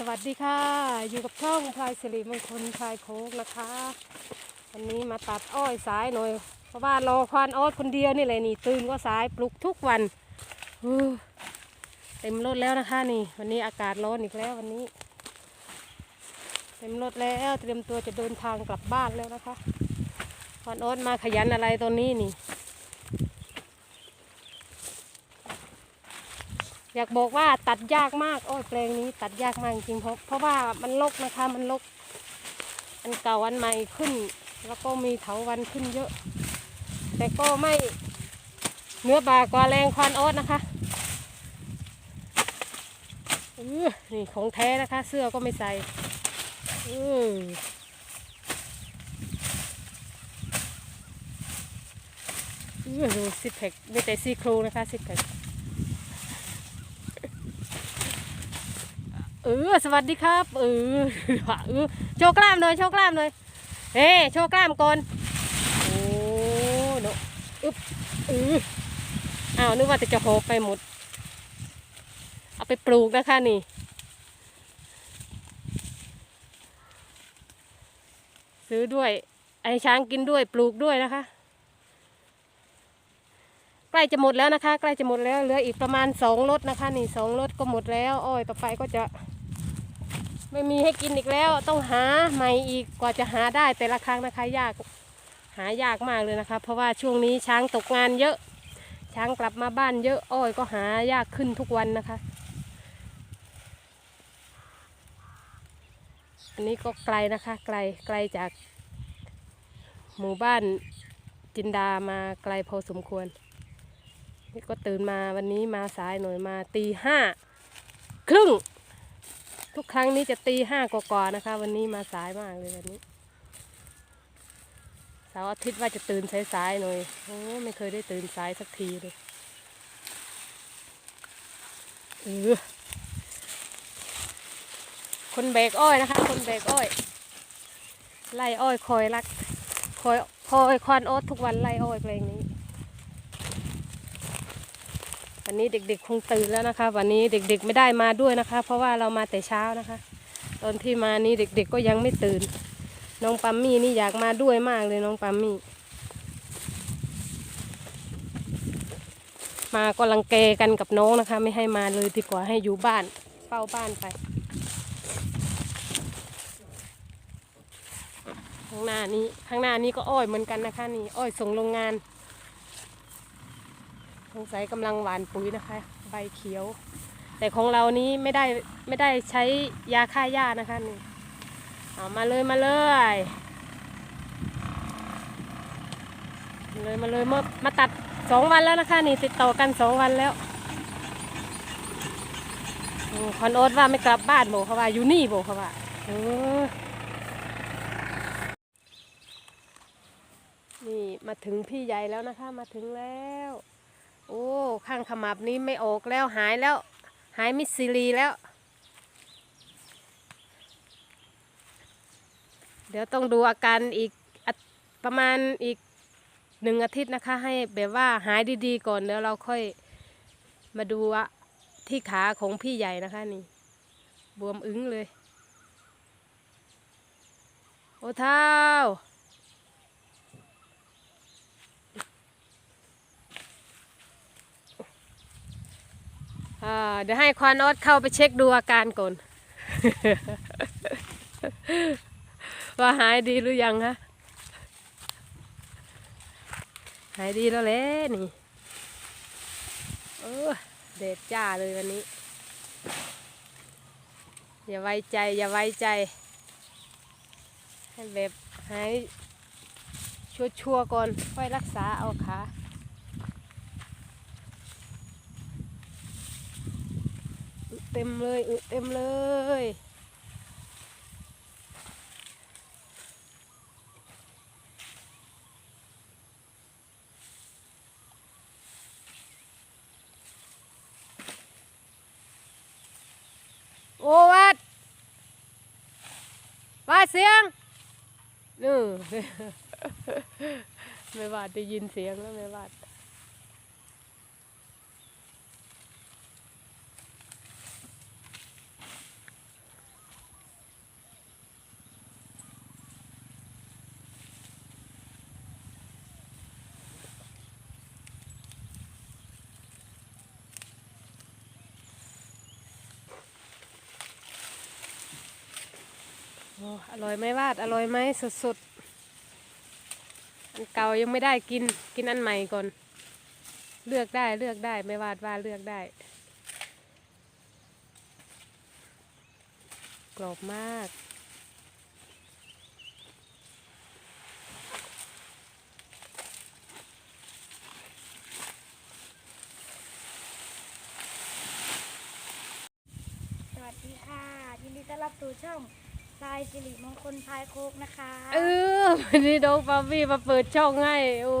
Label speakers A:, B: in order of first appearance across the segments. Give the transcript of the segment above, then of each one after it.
A: สวัสดีค่ะ อยู่กับช่องพลายสิริมงคลพลายโค้งนะคะ วันนี้มาตัดอ้อยสายหน่อย เพราะว่ารอควานอ้อยคนเดียวนี่แหละนี่ตื่นก็สายปลุกทุกวันเต็มรถแล้วนะคะนี่ วันนี้อากาศร้อนอีกแล้ววันนี้ เต็มรถแล้วเตรียมตัวจะเดินทางกลับบ้านแล้วนะคะควานอ้อยมาขยันอะไรตอนนี้นี่ อยากบอกว่าตัดยากมากอ้อยแปลงนี้ตัดยากมากจริงเพราะเพราะว่ามันลกนะคะมันลก อันเก่าอันใหม่ขึ้น แล้วก็มีเถาวันขึ้นเยอะ แต่ก็ไม่เนื้อบากว่าแรงควานออสนะคะเออนี่ของแท้นะคะ เสื้อก็ไม่ใส่เออเออดูซิกแพคไม่แต่ซี่โครงนะคะซิกแพค ออสวัสดีครับเออเออโชว์กล้ามหน่อยโชว์กล้ามหน่อยเฮ้โชว์กล้ามก่อนโอ้โนอึ๊บเอออ้าวนึกว่าจะจะโหไปหมด เอาไปปลูกนะคะนี่ซื้อด้วย ไอ้ช้างกินด้วยปลูกด้วยนะคะ ใกล้จะหมดแล้วนะคะ ใกล้จะหมดแล้วเหลืออีกประมาณสองรถนะคะ นี่สองรถก็หมดแล้ว อ้อยต่อไปก็จะ ไม่มีให้กินอีกแล้วต้องหาใหม่อีกกว่าจะหาได้แต่ละครั้งนะคะยากหายากมากเลยนะคะ เพราะว่าช่วงนี้ช้างตกงานเยอะ ช้างกลับมาบ้านเยอะอ้อยก็หายากขึ้นทุกวันนะคะ อันนี้ก็ไกลนะคะไกลไกลจาก หมู่บ้านจินดามาไกลพอสมควร นี่ก็ตื่นมาวันนี้มาสายหน่อยมาตีห้าครึ่ง ทุกครั้งนี้จะตีห้ากว่าๆนะคะ วันนี้มาสายมากเลยวันนี้เสาร์อาทิตย์ว่าจะตื่นสายๆหน่อยโอ้ไม่เคยได้ตื่นสายสักทีเลยเออคนแบกอ้อยนะคะ คนแบกอ้อย ไล่อ้อยคอยรัก คอยคอยควานโอ๊ตทุกวันไล่อ้อยเพลงนี้ วันนี้เด็กๆคงตื่นแล้วนะคะ วันนี้เด็กๆไม่ได้มาด้วยนะคะ เพราะว่าเรามาแต่เช้านะคะ ตอนที่มานี้เด็กๆก็ยังไม่ตื่น น้องปัมมี่นี่อยากมาด้วยมากเลยน้องปัมมี่ มาก็รังแกกันกับน้องนะคะ ไม่ให้มาเลยดีกว่าให้อยู่บ้านเฝ้าบ้านไปข้างหน้านี้ข้างหน้านี้ก็อ้อยเหมือนกันนะคะนี่อ้อยส่งโรงงาน สงสัยกำลังหวานปุ๋ยนะคะ ใบเขียว แต่ของเรานี้ไม่ได้ไม่ได้ใช้ยาฆ่าหญ้านะคะนี่เอามาเลยมาเลยมาเลยมาเลยมามาตัดสองวันแล้วนะคะนี่ติดต่อกันสองวันแล้วคอนโอ๊ตว่าไม่กลับบ้านโบเขาว่าอยู่นี่โบเขาว่าออนี่มาถึงพี่ใหญ่แล้วนะคะมาถึงแล้ว โอ้ ข้างขมับนี้ไม่ออกแล้วหายแล้ว หายมิสซิลีแล้ว เดี๋ยวต้องดูอาการอีกอประมาณอีกหนึ่งอาทิตย์นะคะ ให้แบบว่าหายดีๆก่อนเดี๋ยวเราค่อยมาดูว่าที่ขาของพี่ใหญ่นะคะนี่ บวมอึ้งเลย โอ้เท้า เดี๋ยวให้ควานออสเข้าไปเช็คดูอาการก่อน ว่าหายดีหรือยังฮะ หายดีแล้วแหละนี่เออเด็ดจ้าเลยวันนี้ อย่าไว้ใจ อย่าไว้ใจ ให้แบบหายชัวร์ๆก่อน ค่อยรักษาเอาขา อึเต็มเลยอึเต็มเลยโอ้วัดวัดเสียงนู่ไม่วาดได้ยินเสียงแล้วไม่วา อร่อยไหมวาด อร่อยไหมสดๆ อันเก่ายังไม่ได้กิน กินอันใหม่ก่อน เลือกได้เลือกได้ไม่วาดว่าเลือกได้ กรอบมาก
B: สวัสดีค่ะ ยินดีต้อนรับสู่ช่อง พลายสิริมงคลพลายโคกนะคะ
A: เออวันนี้น้องปามี่มาเปิดช่องให้ โอ้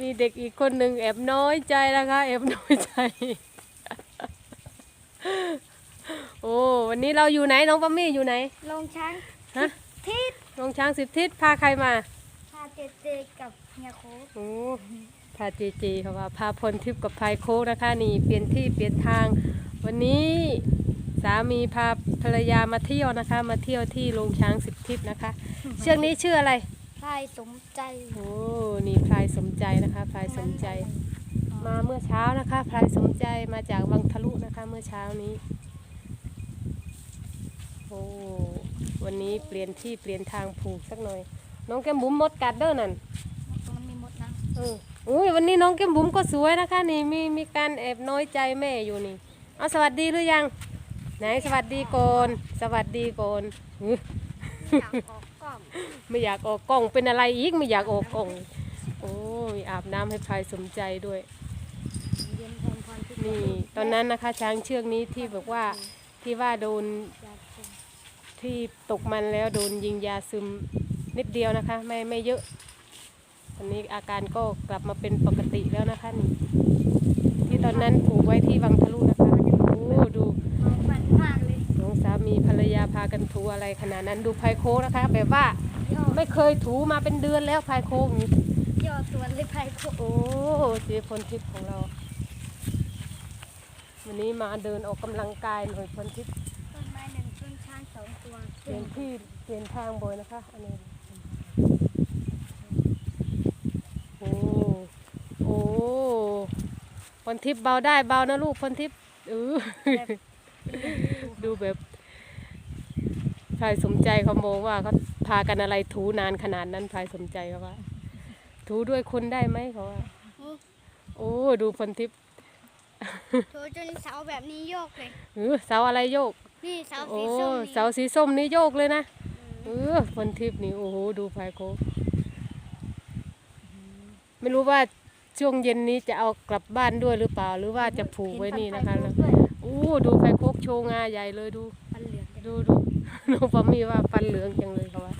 A: มีเด็กอีกคนหนึ่งแอบน้อยใจนะคะ แอบน้อยใจ โอ้ วันนี้เราอยู่ไหนน้องปามี่อยู่ไหน
B: ลงช้าง
A: ฮะ
B: ทิศ
A: ลงช้างสิบทิศพาใครมา
B: พาเจเจกับเฮียโคก
A: โอ้พาเจเจเขาว่าพาพลทิพย์กับพายโคกนะคะ นี่เปลี่ยนที่เปลี่ยนทาง วันนี้สามีพาภรรยามาเที่ยวนะคะ มาเที่ยวที่โรงช้างสิบทิศนะคะ เชือกนี้ชื่ออะไร
B: พลายสมใจ
A: โอ้นี่พลายสมใจนะคะพลายสมใจ มาเมื่อเช้านะคะพลายสมใจมาจากวังทะลุนะคะ เมื่อเช้านี้โอ้วันนี้เปลี่ยนที่เปลี่ยนทางผูกสักหน่อย น้องแก้มบุ๋มมดกัดเด้อนั่น
B: ตรงนั้นมีมดนะ
A: เอออุ้ยวันนี้น้องแก้มบุ๋มก็สวยนะคะ นี่มีมีการแอบน้อยใจแม่อยู่นี่เอาสวัสดีหรือยัง ไหนสวัสดีโกนสวัสดีโกนอื้อ
B: อยากออกกล้อง
A: ไม่อยากออกกล้องเป็นอะไรอีกไม่อยากออกกล้องโอ้ยอาบน้ำให้พลายสมใจด้วย
B: เย็นแทนพรทิพย์
A: นี่ตอนนั้นนะคะช้างเชือกนี้ที่บอกว่าที่ว่าโดน
B: อยากชม
A: ที่ตกมันแล้วโดนยิงยาซึมนิดเดียวนะคะ ไม่ไม่เยอะตอนนี้อาการก็กลับมาเป็นปกติแล้วนะคะนี่ที่ตอนนั้นผูกไว้ที่วังทะลุนะคะโอ้ดู
B: มองมันมากเลย
A: น้องสา มีภรรยาพากันถูอะไรขนาดนั้นดูไพโคกนะคะ แบบว่า
B: ย่อ
A: ไม่เคยถูมาเป็นเดือนแล้วไพโคกนี่
B: ย่อตัวเลยพลายโคก
A: โอ้เจพลทิพย์ของเรา วันนี้มาเดินออกกำลังกายหน่อยพลทิพย์
B: ต้นไม้หนึ่งต้นช้างสองตัว
A: เปลี่ยนที่เปลี่ยนทางบ่อยนะคะอันนี้โอ้โอ้พลทิพย์เบาได้เบานะลูกพลทิพย์เออ
B: แบบ
A: ดูแบบ พลายสมใจเขามองว่าเขาพากันอะไรถูนานขนาดนั้นพลายสมใจเขาว่า ถูด้วยคนได้ไหมเขาว่าโอ้ดูพลทิพย์
B: โถจนเสาแบบนี้โยกเลย
A: เออเสาอะไรโยก
B: นี่เสา
A: โอ้
B: สีส้มนี่
A: เสาสีส้มนี่โยกเลยนะเออพลทิพย์นี่โอ้โหดูพายโคกไม่รู้ว่าช่วงเย็นนี้จะเอากลับบ้านด้วยหรือเปล่า หรือว่าจะผูกไว้นี่นะคะ
B: เห็
A: แล้ว
B: ฟัไฟด้วย
A: โอ้ดูพายโคกโชว์งาใหญ่เลยดู
B: ฟันเหลืองกัน
A: ดูดู น้องปามีว่าฟันเหลืองจังเลยเขาว่า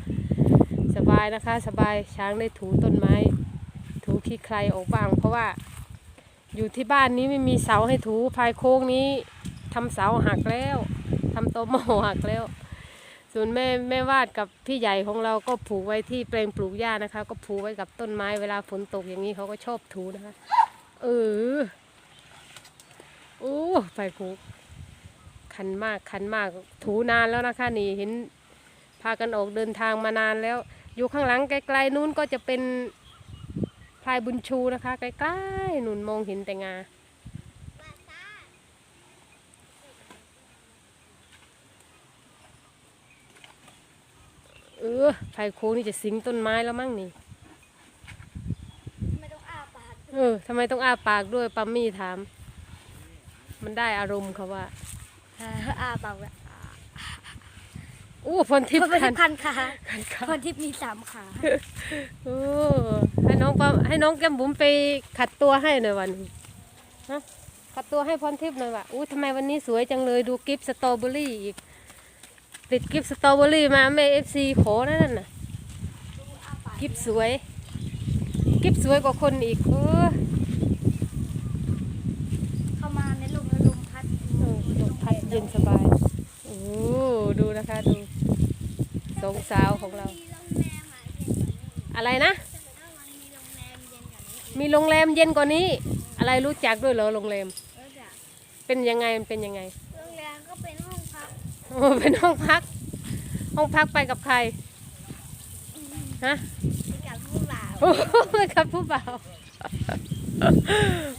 A: สบายนะคะ สบายช้างได้ถูต้นไม้ ถูขี้ใครออกบ้าง เพราะว่าอยู่ที่บ้านนี้ไม่มีเสาให้ถูภายโค้งนี้ทำเสาหักแล้วทำโต๊ะหม้อหักแล้ว ส่วนแม่แม่วาดกับพี่ใหญ่ของเราก็ผูกไว้ที่แปลงปลูกหญ้านะคะ ก็ผูกไว้กับต้นไม้เวลาฝนตกอย่างนี้เขาก็ชอบถูนะคะ เออโอ้ไฟโค้ง คันมากคันมากถูนานแล้วนะคะ นี่เห็นพากันออกเดินทางมานานแล้ว อยู่ข้างหลังไกลๆนู้นก็จะเป็นพลายบุญชูนะคะ ใกล้ๆนุ่นมองเห็นแต่งาเออพายโค้งนี่จะสิงต้นไม้แล้วมั้งนี่เออทำไมต้องอ้าปากด้วย ปัมมี่ถาม มันได้อารมณ์เขาว่า
B: อ้าปากแบบ
A: อู้พลทิพย์
B: เป็น
A: คัน
B: พันขา
A: คันขา
B: คนที่มีสามขา
A: โอ้ให้น้องปให้น้องแก้มบุ๋มไปขัดตัวให้หน่อยวันนี้ฮะขัดตัวให้พรทิพย์หน่อยว่ะอู้ทำไมวันนี้สวยจังเลยดูกิฟต์สตรอเบอรี่อีก ติดกิฟต์สตรอเบอรี่มาแม่เอฟซีขอนั่นน่ะกิฟต์สวย กิฟต์สวยกว่าคนอีกเออ
B: เข้ามาในลมแล้วลมพัด
A: เออลมพัด เย็นสบาย โอ้ดูนะคะดูสองสาวของเรา
B: มีโรงแรมอะเย็นกว่านี้
A: อะไรนะ
B: ถ้าเกิดว่ามันมีโรงแรมเย็นกว่านี้อีก
A: มีโรงแรมเย็นกว่านี้ อะไรรู้จักด้วยเหรอโรงแรม
B: ก็จะ
A: เป็นยังไงมันเป็นยังไง
B: โรงแรมก็เป็นห้องพัก
A: โอ้เป็นห้องพัก ห้องพักไปกับใคร ฮะ
B: ให้กับผู้บ่าว
A: โอ้ไปกับผู้บ่าว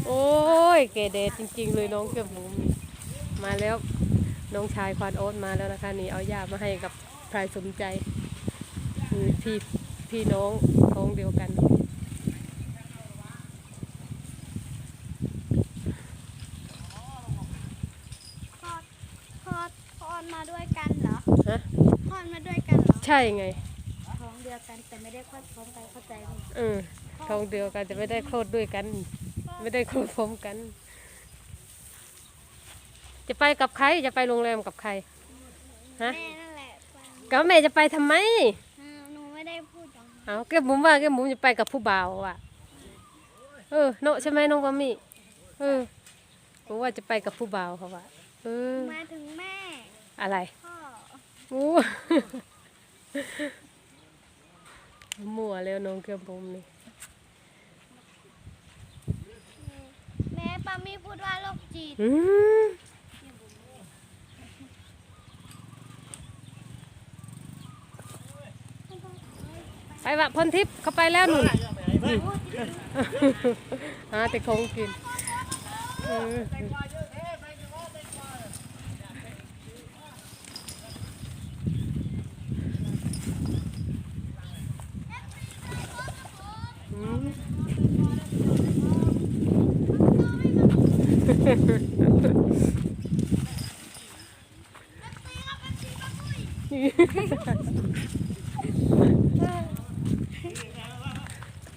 A: โอ้ยเกเดจริง ๆ เลยน้องเก็บหมูนี่มาแล้ว น้องชายควานโอ๊ตมาแล้วนะคะนี่เอายามาให้กับพลายสมใจคือพี่พี่น้องท้องเดียวกัน
B: พอดพอดพอดมาด้วยกันเหรอ
A: ฮะ
B: พอดมาด้วยกันเหรอ
A: ใช่ไง
B: ท้องเดียวกันแต่ไม่ได้คลอดพร้อมกันเข้าใจไหม
A: เออท้องเดียวกันแต่ไม่ได้โคลอดด้วยกัน ไม่ได้โคลอดพร้อมกัน จะไปกับใครจะไปโรงแรมกับใครฮะ
B: แม่นั่นแหละไป
A: กับแม่จะไปทำไม
B: อ่าหนูไม่ได้พูดอย่างนั้น
A: เอาแก้มบุ๋มว่าแก้มบุ๋มจะไปกับผู้บ่าวอะเออเนาะใช่ไหมน้องปามี่เออผมว่าจะไปกับผู้บ่าวเขาว่าเออ
B: หมายถึงแม่
A: อะไร
B: พ่อ
A: อู้ มั่วแล้วน้องแก้มบุ๋มนี่
B: แม่ปามีพูดว่าโรคจิต
A: อืม ไปวะพลทิพย์เขาไปแล้วหนุนหาแต่ของกินเอออืม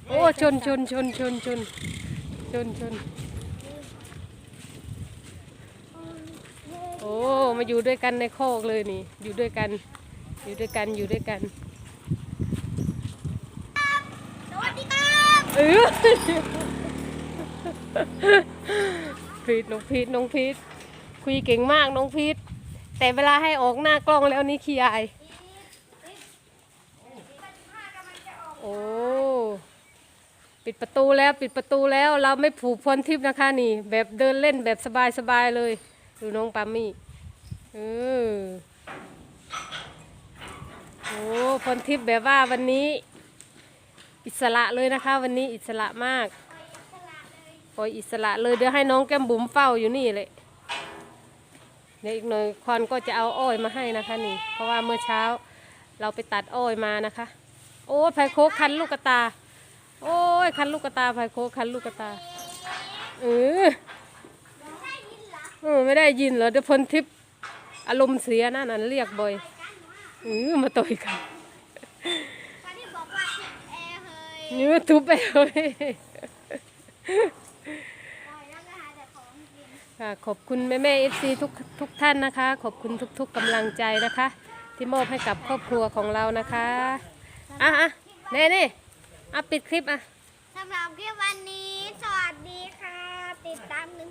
A: โอ้ ชนชนชนชนชนชนชนโอ้ มาอยู่ด้วยกันในโคอกเลยนี่ อยู่ด้วยกัน อยู่ด้วยกัน อยู่ด้วยกัน
B: สวัสดีครับ
A: เออพีทน้องพีทน้องพีทคุยเก่งมากน้องพีทแต่เวลาให้ออกหน้ากล้องแล้วนี่ขี้อายโอ้ ปิดประตูแล้วปิดประตูแล้วเราไม่ผูกพรทิพย์นะคะนี่ แบบเดินเล่นแบบสบายๆเลย ดูน้องปามี่เออโอ้พรทิพย์แบบว่าวันนี้ อิสระเลยนะคะ วันนี้อิสระมากปล่อยอิสระเลยเดี๋ยวให้น้องแก้มบุ๋มเฝ้าอยู่นี่เลยเดี๋ยวอีกหน่อยควันก็จะเอาอ้อยมาให้นะคะนี่ เพราะว่าเมื่อเช้าเราไปตัดอ้อยมานะคะ โอ้ไผ่โคกคันลูกตา โอ้ย คันลูกกระตาไผ่โคคันลูกกระตา เออเออไม่ได้ยินเหรอเดี๋ยวพลทิพย์อารมณ์เสียนะนั่นเรียกบ่อยเออมาต่อยกัน
B: ตอนที่บอกว่าติดแอร์เนื้
A: อทุบไปเลย
B: ของกิน
A: ค่ะขอบคุณแม่แม่เอฟซีทุกทุกท่านนะคะ ขอบคุณทุก ๆกำลังใจนะคะ ที่มอบให้กับครอบครัวของเรานะคะอะอะเน่นี่ อะปิดคลิปอะ
B: สำหรับคลิปวันนี้ สวัสดีค่ะ ติดตามหนึ่ง